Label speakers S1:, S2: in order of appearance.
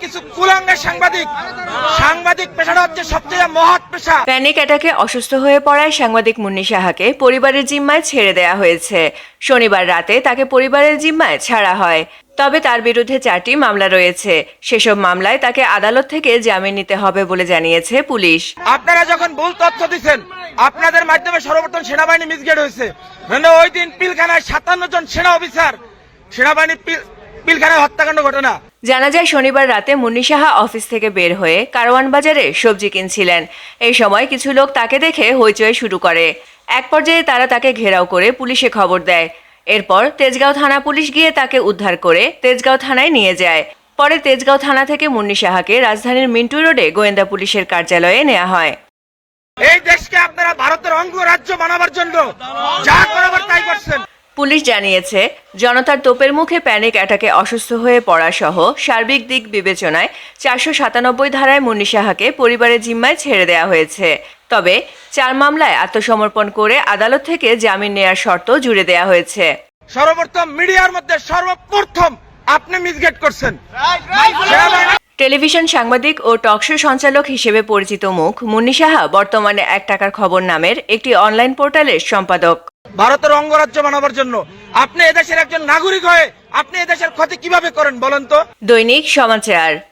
S1: কিছু কুলাঙ্গের সাংবাদিক সাংবাদিক পেশাটা হচ্ছে সবচেয়ে মহৎ পেশা।
S2: প্যানিক অ্যাটাকে অসুস্থ হয়ে পড়ায় সাংবাদিক মুন্নি সাহাকে পরিবারের জিম্মায় ছেড়ে দেয়া হয়েছে। শনিবার রাতে তাকে পরিবারের জিম্মায় ছাড়া হয়। তবে তার বিরুদ্ধে চারটি মামলা রয়েছে। সেসব মামলায় তাকে আদালত থেকে জামিন নিতে হবে বলে জানিয়েছে পুলিশ।
S1: আপনারা যখন ভুল তথ্য দিচ্ছেন আপনাদের মাধ্যমে সর্বপ্রথম সেনাবাহিনী মিসগেট হয়েছে। মানে ওই দিন পিলখানায় সাতান্ন জন সেনা অফিসার সেনাবাহিনী পিল- পিলখানায় হত্যাকাণ্ড ঘটনা।
S2: জানা যায় শনিবার রাতে মুন্নি সাহা অফিস থেকে বের হয়ে কারওয়ান বাজারে সবজি কিনছিলেন। এই সময় কিছু লোক তাকে দেখে হইচই শুরু করে। এক পর্যায়ে তারা তাকে ঘেরাও করে পুলিশে খবর দেয়। এরপর তেজগাঁও থানা পুলিশ গিয়ে তাকে উদ্ধার করে তেজগাঁও থানায় নিয়ে যায়। পরে তেজগাঁও থানা থেকে মুন্নি সাহাকে রাজধানীর মিন্টু রোডে গোয়েন্দা পুলিশের কার্যালয়ে নেওয়া হয়।
S1: এই দেশকে আপনারা ভারতের অঙ্গরাজ্য বানাবার জন্য যা করছেন
S2: পুলিশ জানিয়েছে জনতার তোপের মুখে প্যানিক অ্যাটাকে অসুস্থ হয়ে পড়া সহ সার্বিক দিক বিবেচনায় চারশো সাতানব্বই ধারায় মুন্নি সাহাকে পরিবারের জিম্মায় ছেড়ে দেওয়া হয়েছে। তবে চার মামলায় আত্মসমর্পণ করে আদালত থেকে জামিন নেয়ার শর্ত জুড়ে দেওয়া হয়েছে।
S1: সর্বপ্রথম মিডিয়ার মধ্যে সর্বপ্রথম আপনি মিসগেট করছেন।
S2: টেলিভিশন সাংবাদিক ও টকশো সঞ্চালক হিসেবে পরিচিত মুখ মুন্নি সাহা বর্তমানে এক টাকার খবর নামের একটি অনলাইন পোর্টালের সম্পাদক।
S1: ভারতের অঙ্গরাজ্য বানাবার জন্য। আপনি এদেশের একজন নাগরিক হয়ে আপনি এদেশের ক্ষতি কীভাবে করেন বলেন তো?
S2: দৈনিক সমাচার।